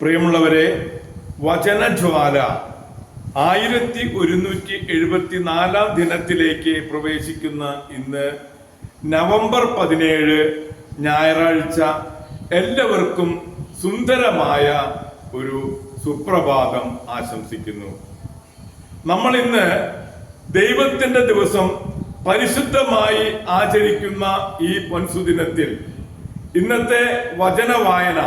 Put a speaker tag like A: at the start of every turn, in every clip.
A: പ്രിയമുള്ളവരെ വചനജ്വാല ആയിരത്തി ഒരുന്നൂറ്റി എഴുപത്തി നാലാം ദിനത്തിലേക്ക് പ്രവേശിക്കുന്ന ഇന്ന് നവംബർ പതിനേഴ് ഞായറാഴ്ച എല്ലാവർക്കും സുന്ദരമായ ഒരു സുപ്രഭാതം ആശംസിക്കുന്നു. നമ്മൾ ഇന്ന് ദൈവത്തിന്റെ ദിവസം പരിശുദ്ധമായി ആചരിക്കുന്ന ഈ പൊൻസുദിനത്തിൽ ഇന്നത്തെ വചന വായന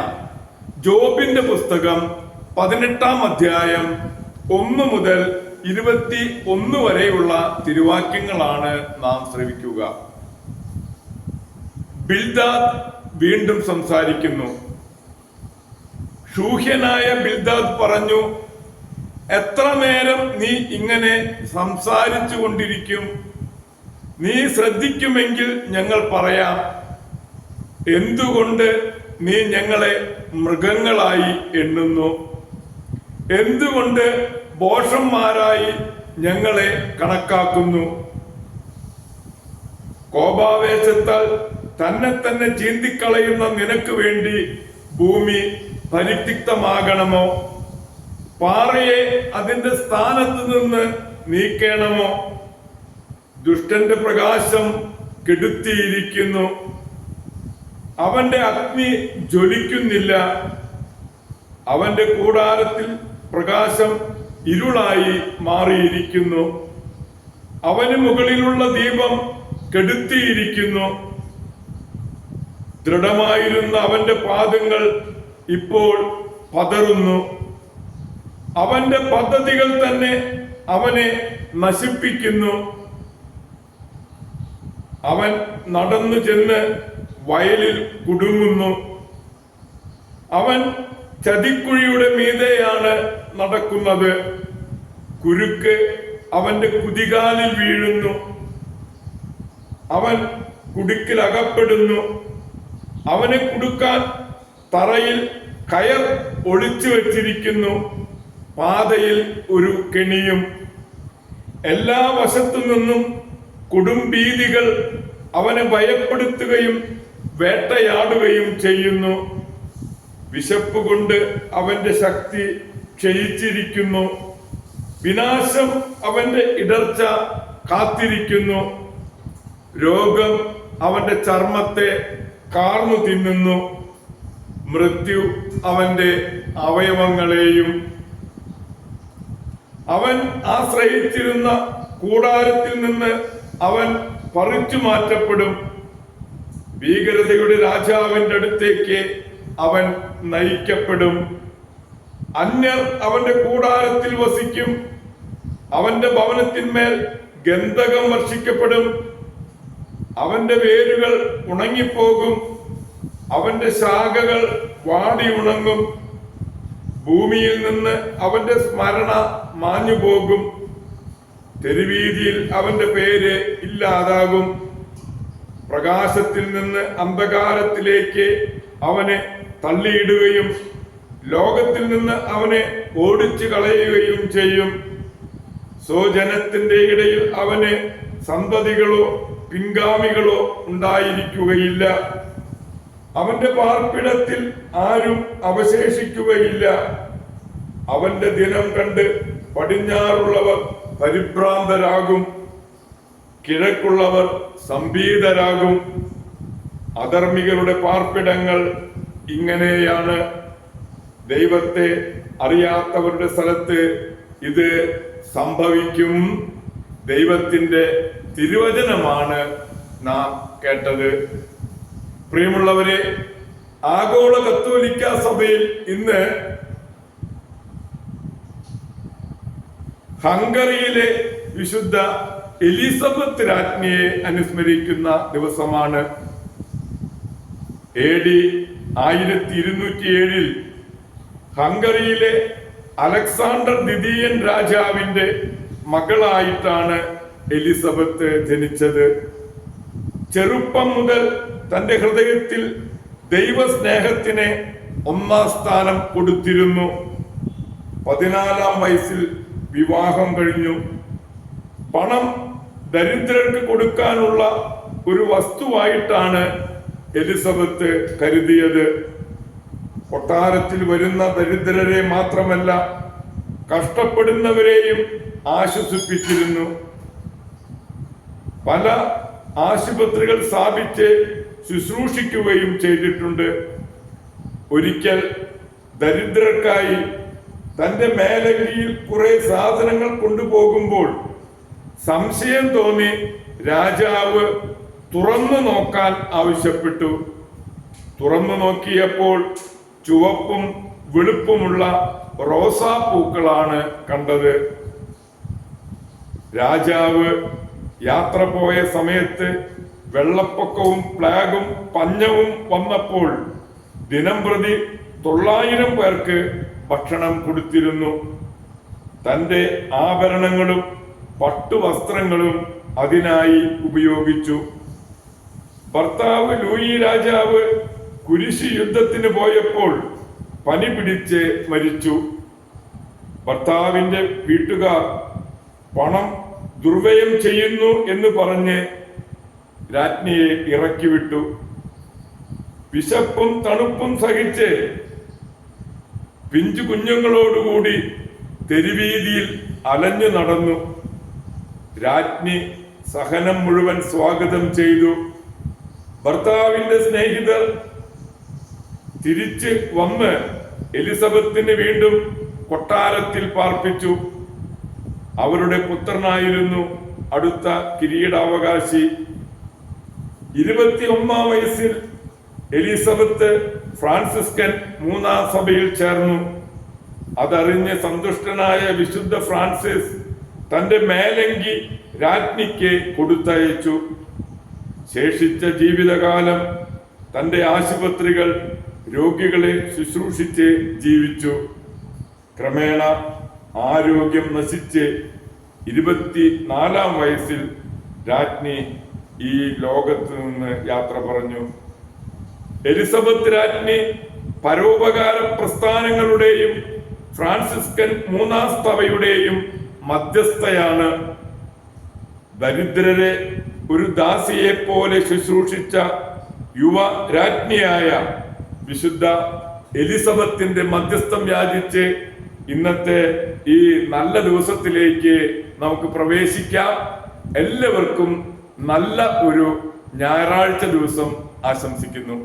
A: ജോബിന്റെ പുസ്തകം പതിനെട്ടാം അധ്യായം ഒന്ന് മുതൽ ഇരുപത്തി ഒന്ന് വരെയുള്ള തിരുവാക്യങ്ങളാണ് നാം ശ്രവിക്കുക. ബിൽദാദ് വീണ്ടും സംസാരിക്കുന്നു. ഷൂഹ്യനായ ബിൽദാദ് പറഞ്ഞു എത്ര നേരം നീ ഇങ്ങനെ സംസാരിച്ചു കൊണ്ടിരിക്കും? നീ ശ്രദ്ധിക്കുമെങ്കിൽ ഞങ്ങൾ പറയാം. എന്തുകൊണ്ട് നീ ഞങ്ങളെ മൃഗങ്ങളായി എണ്ണുന്നു. എന്തുകൊണ്ട് ബോഷന്മാരായി ഞങ്ങളെ കണക്കാക്കുന്നു? കോപാവേശത്താൽ തന്നെ തന്നെ ചീന്തിക്കളയുന്ന നിനക്ക് വേണ്ടി ഭൂമി പരിത്യക്തമാകണമോ പാറയെ അതിന്റെ സ്ഥാനത്ത് നിന്ന് നീക്കണമോ? ദുഷ്ടന്റെ പ്രകാശം കെടുത്തിയിരിക്കുന്നു. അവന്റെ അഗ്നി ജ്വലിക്കുന്നില്ല. അവന്റെ കൂടാരത്തിൽ പ്രകാശം ഇരുളായി മാറിയിരിക്കുന്നു. അവന് മുകളിലുള്ള ദീപം കെടുത്തിയിരിക്കുന്നു. ദൃഢമായിരുന്ന അവന്റെ പാദങ്ങൾ ഇപ്പോൾ പതറുന്നു. അവന്റെ പദ്ധതികൾ തന്നെ അവനെ നശിപ്പിക്കുന്നു. അവൻ നടന്നു ചെന്ന് വയലിൽ കുടുങ്ങുന്നു. അവൻ ചതിക്കുഴിയുടെ മീതെയാണ് നടക്കുന്നത്. കുരുക്ക് അവന്റെ കുതികാലിൽ വീഴുന്നു. അവൻ കുടുക്കിൽ അകപ്പെടുന്നു അവനെ കുടുക്കാൻ തറയിൽ കയർ ഒളിച്ചു വച്ചിരിക്കുന്നു. പാതയിൽ ഒരു കെണിയും. എല്ലാ വശത്തു നിന്നും കുടുംബീതികൾ അവനെ ഭയപ്പെടുത്തുകയും വേട്ടയാടുകയും ചെയ്യുന്നു. വിശപ്പ് കൊണ്ട് അവന്റെ ശക്തി ക്ഷയിച്ചിരിക്കുന്നു. വിനാശം അവന്റെ ഇടർച്ച കാത്തിരിക്കുന്നു. രോഗം അവന്റെ ചർമ്മത്തെ കാർന്നു തിന്നുന്നു. മൃത്യു അവന്റെ അവയവങ്ങളെയും അവൻ ആശ്രയിച്ചിരുന്ന കൂടാരത്തിൽ നിന്ന് അവൻ പറിച്ചു മാറ്റപ്പെടും ഭീകരതയുടെ രാജാവിന്റെ അടുത്തേക്ക് അവൻ നയിക്കപ്പെടും. അന്യർ അവന്റെ കൂടാരത്തിൽ വസിക്കും. അവന്റെ ഭവനത്തിന്മേൽ ഗന്ധകം വർഷിക്കപ്പെടും. അവന്റെ വേരുകൾ ഉണങ്ങിപ്പോകും. അവന്റെ ശാഖകൾ വാടി ഉണങ്ങും. ഭൂമിയിൽ നിന്ന് അവന്റെ സ്മരണ മാഞ്ഞുപോകും. തെരുവീതിയിൽ അവന്റെ പേര് ഇല്ലാതാകും. പ്രകാശത്തിൽ നിന്ന് അന്ധകാരത്തിലേക്ക് അവനെ തള്ളിയിടുകയും ലോകത്തിൽ നിന്ന് അവനെ ഓടിച്ചു കളയുകയും ചെയ്യും. സ്വജനത്തിന്റെ ഇടയിൽ അവന് സന്തതികളോ പിൻഗാമികളോ ഉണ്ടായിരിക്കുകയില്ല. അവന്റെ പാർപ്പിടത്തിൽ ആരും അവശേഷിക്കുകയില്ല. അവന്റെ ദിനം കണ്ട് പടിഞ്ഞാറുള്ളവർ പരിഭ്രാന്തരാകും. കിഴക്കുള്ളവർ സംഭീതരാകും. അധർമ്മികളുടെ പാർപ്പിടങ്ങൾ ഇങ്ങനെയാണ്. ദൈവത്തെ അറിയാത്തവരുടെ സ്ഥലത്ത് ഇത് സംഭവിക്കും. ദൈവത്തിന്റെ തിരുവചനമാണ് നാം കേട്ടത്. പ്രിയമുള്ളവരെ ആഗോള കത്തോലിക്ക സഭയിൽ ഇന്ന് ഹംഗറിയിലെ വിശുദ്ധ എലിസബത്ത് രാജ്ഞിയെ അനുസ്മരിക്കുന്ന ദിവസമാണ്. എ ഡി ആയിരത്തി ഇരുന്നൂറ്റി ഏഴിൽ ഹംഗറിയിലെ അലക്സാണ്ടർ ദ്വിതീയൻ രാജാവിന്റെ മകളായിട്ടാണ് എലിസബത്ത് ജനിച്ചത്. ചെറുപ്പം മുതൽ തന്റെ ഹൃദയത്തിൽ ദൈവസ്നേഹത്തിന് ഒന്നാം സ്ഥാനം കൊടുത്തിരുന്നു. പതിനാലാം വയസ്സിൽ വിവാഹം കഴിഞ്ഞു. പണം ദരിദ്രർക്ക് കൊടുക്കാനുള്ള ഒരു വസ്തുവായിട്ടാണ് എലിസബത്ത് കരുതിയത്. കൊട്ടാരത്തിൽ വരുന്ന ദരിദ്രരെ മാത്രമല്ല കഷ്ടപ്പെടുന്നവരെയും ആശ്വസിപ്പിച്ചിരുന്നു. പല ആശുപത്രികൾ സ്ഥാപിച്ച് ശുശ്രൂഷിക്കുകയും ചെയ്തിട്ടുണ്ട്. ഒരിക്കൽ ദരിദ്രർക്കായി തന്റെ മേലങ്കിയിൽ കുറെ സാധനങ്ങൾ കൊണ്ടുപോകുമ്പോൾ സംശയം തോന്നി രാജാവ് തുറന്നു നോക്കാൻ ആവശ്യപ്പെട്ടു. തുറന്നു നോക്കിയപ്പോൾ ചുവപ്പും വെളുപ്പുമുള്ള റോസാപ്പൂക്കളാണ് കണ്ടത്. രാജാവ് യാത്ര പോയ സമയത്ത് വെള്ളപ്പൊക്കവും പ്ലാഗും പഞ്ഞവും വന്നപ്പോൾ ദിനം പ്രതി തൊള്ളായിരം പേർക്ക് ഭക്ഷണം കൊടുത്തിരുന്നു. തന്റെ ആഭരണങ്ങളും പട്ടുവസ്ത്രങ്ങളും അതിനായി ഉപയോഗിച്ചു. ഭർത്താവ് ലൂയി രാജാവ് കുരിശി യുദ്ധത്തിന് പോയപ്പോൾ പനി പിടിച്ച് മരിച്ചു. ഭർത്താവിന്റെ വീട്ടുകാർ പണം ദുർവ്യയം ചെയ്യുന്നു എന്ന് പറഞ്ഞ് രാജ്ഞിയെ ഇറക്കി വിട്ടു വിശപ്പും തണുപ്പും സഹിച്ച് പിഞ്ചു കുഞ്ഞുങ്ങളോടുകൂടി തെരുവീതിയിൽ അലഞ്ഞു നടന്നു. രാജ്ഞി സഹനം മുഴുവൻ സ്വാഗതം ചെയ്തു. ഭർത്താവിന്റെ സ്നേഹിതർ തിരിച്ച് വന്ന് എലിസബത്തിന് വീണ്ടും കൊട്ടാരത്തിൽ പാർപ്പിച്ചു. അവരുടെ പുത്രനായിരുന്നു അടുത്ത കിരീടാവകാശി. ഇരുപത്തിയൊന്നാം വയസ്സിൽ എലിസബത്ത് ഫ്രാൻസിസ്കൻ മൂന്നാം സഭയിൽ ചേർന്നു. അതറിഞ്ഞ് സന്തുഷ്ടനായ വിശുദ്ധ ഫ്രാൻസിസ് തന്റെ മേലങ്കി രാജ്ഞിക്ക് കൊടുത്തയച്ചു. ശേഷിച്ച ജീവിതകാലം തന്റെ ആശുപത്രികൾ രോഗികളെ ശുശ്രൂഷിച്ച് ജീവിച്ചു. ക്രമേണ ആരോഗ്യം നശിച്ച് ഇരുപത്തി നാലാം വയസ്സിൽ രാജ്ഞി ഈ ലോകത്ത് നിന്ന് യാത്ര പറഞ്ഞു. എലിസബത്ത് രാജ്ഞി പരോപകാര പ്രസ്ഥാനങ്ങളുടെയും ഫ്രാൻസിസ്കൻ മൂന്നാം സ്തവയുടെയും മധ്യസ്ഥയാണ്. ദരിദ്രരെ ഒരു ദാസിയെ പോലെ ശുശ്രൂഷിച്ച യുവ രാജ്ഞിയായ വിശുദ്ധ എലിസബത്തിന്റെ മധ്യസ്ഥം യാചിച്ച് ഇന്നത്തെ ഈ നല്ല ദിവസത്തിലേക്ക് നമുക്ക് പ്രവേശിക്കാം. എല്ലാവർക്കും നല്ല ഒരു ഞായറാഴ്ച ദിവസം ആശംസിക്കുന്നു.